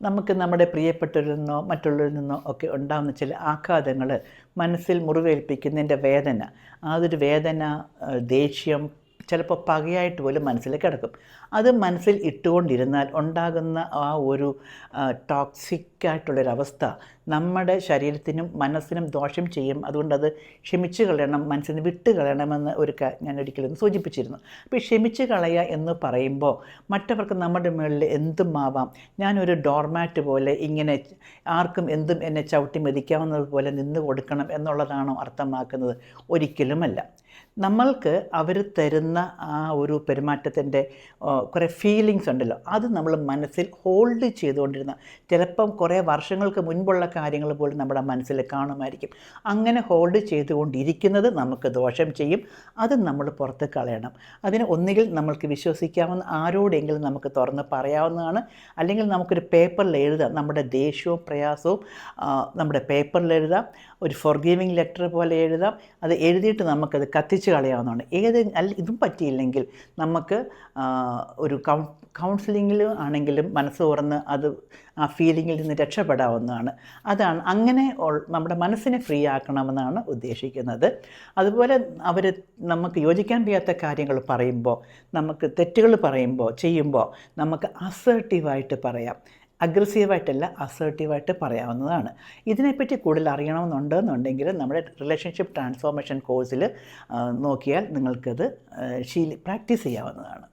നമുക്ക് നമ്മുടെ പ്രിയപ്പെട്ടവരിൽ നിന്നോ മറ്റുള്ളവരിൽ നിന്നോ ഒക്കെ ഉണ്ടാകുന്ന ചില ആഘാതങ്ങൾ മനസ്സിൽ മുറിവേൽപ്പിക്കുന്നതിന്റെ വേദന. ഒരു വേദന ദേഷ്യം ചിലപ്പോൾ പകയായിട്ട് പോലും മനസ്സിൽ കിടക്കും. അത് മനസ്സിൽ ഇട്ടുകൊണ്ടിരുന്നാൽ ഉണ്ടാകുന്ന ആ ഒരു ടോക്സിക്കായിട്ടുള്ളൊരവസ്ഥ നമ്മുടെ ശരീരത്തിനും മനസ്സിനും ദോഷം ചെയ്യും. അതുകൊണ്ടത് ക്ഷമിച്ച് കളയണം മനസ്സിന് വിട്ട് കളയണമെന്ന് ഒരു ഞാൻ ഒരിക്കലും സൂചിപ്പിച്ചിരുന്നു. അപ്പോൾ ക്ഷമിച്ച് കളയുക എന്ന് പറയുമ്പോൾ മറ്റവർക്ക് നമ്മുടെ മുകളിൽ എന്തും ആവാം ഞാനൊരു ഡോർമാറ്റ് പോലെ ഇങ്ങനെ ആർക്കും എന്തും എന്നെ ചവിട്ടി മെതിക്കാവുന്നത് പോലെ നിന്ന് കൊടുക്കണം എന്നുള്ളതാണോ അർത്ഥമാക്കുന്നത്? ഒരിക്കലുമല്ല. നമ്മൾക്ക് അവർ തരുന്ന ആ ഒരു പെരുമാറ്റത്തിന്റെ കുറേ ഫീലിങ്സ് ഉണ്ടല്ലോ. അത് നമ്മൾ മനസ്സിൽ ഹോൾഡ് ചെയ്തുകൊണ്ടിരുന്ന ചിലപ്പം കുറേ വർഷങ്ങൾക്ക് മുൻപുള്ള കാര്യങ്ങൾ പോലും നമ്മുടെ മനസ്സിൽ കാണുമായിരിക്കും. അങ്ങനെ ഹോൾഡ് ചെയ്തുകൊണ്ടിരിക്കുന്നത് നമുക്ക് ദോഷം ചെയ്യും. അത് നമ്മൾ പുറത്ത് കളയണം. അതിന് ഒന്നുകിൽ നമ്മൾക്ക് വിശ്വസിക്കാവുന്ന ആരോടെങ്കിലും നമുക്ക് തുറന്ന് പറയാവുന്നതാണ്. അല്ലെങ്കിൽ നമുക്കൊരു പേപ്പറിൽ എഴുതാം. നമ്മുടെ ദേഷ്യവും പ്രയാസവും നമ്മുടെ പേപ്പറിൽ എഴുതാം. ഒരു ഫോർഗീവിങ് ലെറ്റർ പോലെ എഴുതാം. അത് എഴുതിയിട്ട് നമുക്കത് കത്തിച്ച് കളയാവുന്നതാണ്. ഏത് അല്ല ഇതും പറ്റിയില്ലെങ്കിൽ നമുക്ക് ഒരു കൗ കൗൺസിലിങ്ങിൽ ആണെങ്കിലും മനസ്സ് തുറന്ന് അത് ആ ഫീലിങ്ങിൽ നിന്ന് രക്ഷപ്പെടാവുന്നതാണ്. അതാണ് അങ്ങനെ നമ്മുടെ മനസ്സിനെ ഫ്രീ ആക്കണമെന്നാണ് ഉദ്ദേശിക്കുന്നത്. അതുപോലെ അവർ നമുക്ക് യോജിക്കാൻ വയ്യാത്ത കാര്യങ്ങൾ പറയുമ്പോൾ നമുക്ക് തെറ്റുകൾ പറയുമ്പോൾ ചെയ്യുമ്പോൾ നമുക്ക് അസേർട്ടീവായിട്ട് പറയാം. അഗ്രസീവായിട്ടല്ല അസേർട്ടീവായിട്ട് പറയാവുന്നതാണ്. ഇതിനെപ്പറ്റി കൂടുതൽ അറിയണമെന്നുണ്ടെന്നുണ്ടെങ്കിൽ നമ്മുടെ റിലേഷൻഷിപ്പ് ട്രാൻസ്ഫോർമേഷൻ കോഴ്സിൽ നോക്കിയാൽ നിങ്ങൾക്കത് ശീലി പ്രാക്ടീസ് ചെയ്യാവുന്നതാണ്.